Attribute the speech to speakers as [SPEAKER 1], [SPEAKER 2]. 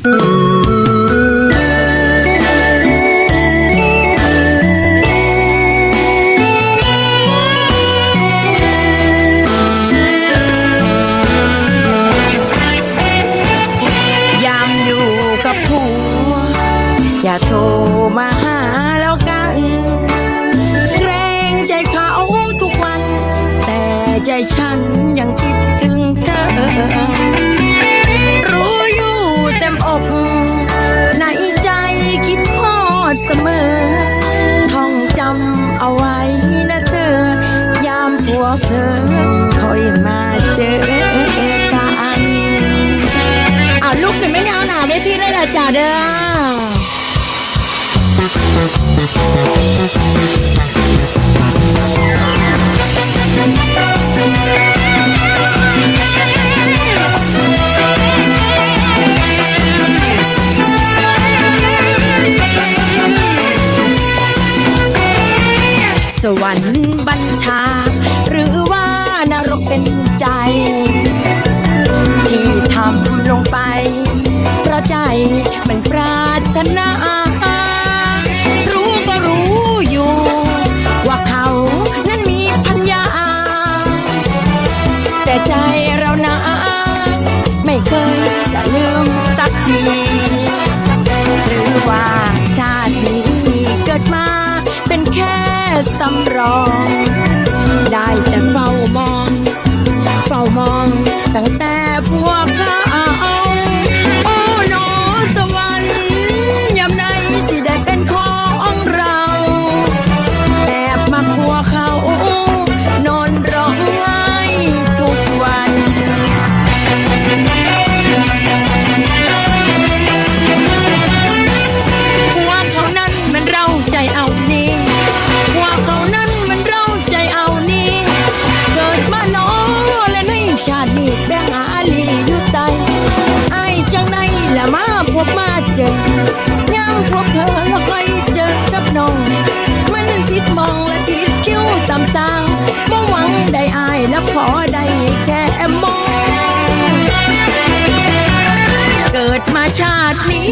[SPEAKER 1] ยามอยู่กับผัวอย่าโทรมาหา เด้อสวรรค์บัญชา แต่ใจเรานะ ไม่เคยจะลืมสักทีหรือว่าชาตินี้เกิดมาเป็นแค่สำรอง ชาตินี้แบหาลีอยู่ใจไอ้ายจังใดละมาพบมาเจอย่ำพบเธอแล้วค่อยเจอกับน้อง มันผิดมองและผิดคิ้วตำสางบ่หวังได้อายและขอได้แค่มอง เกิดมาชาตินี้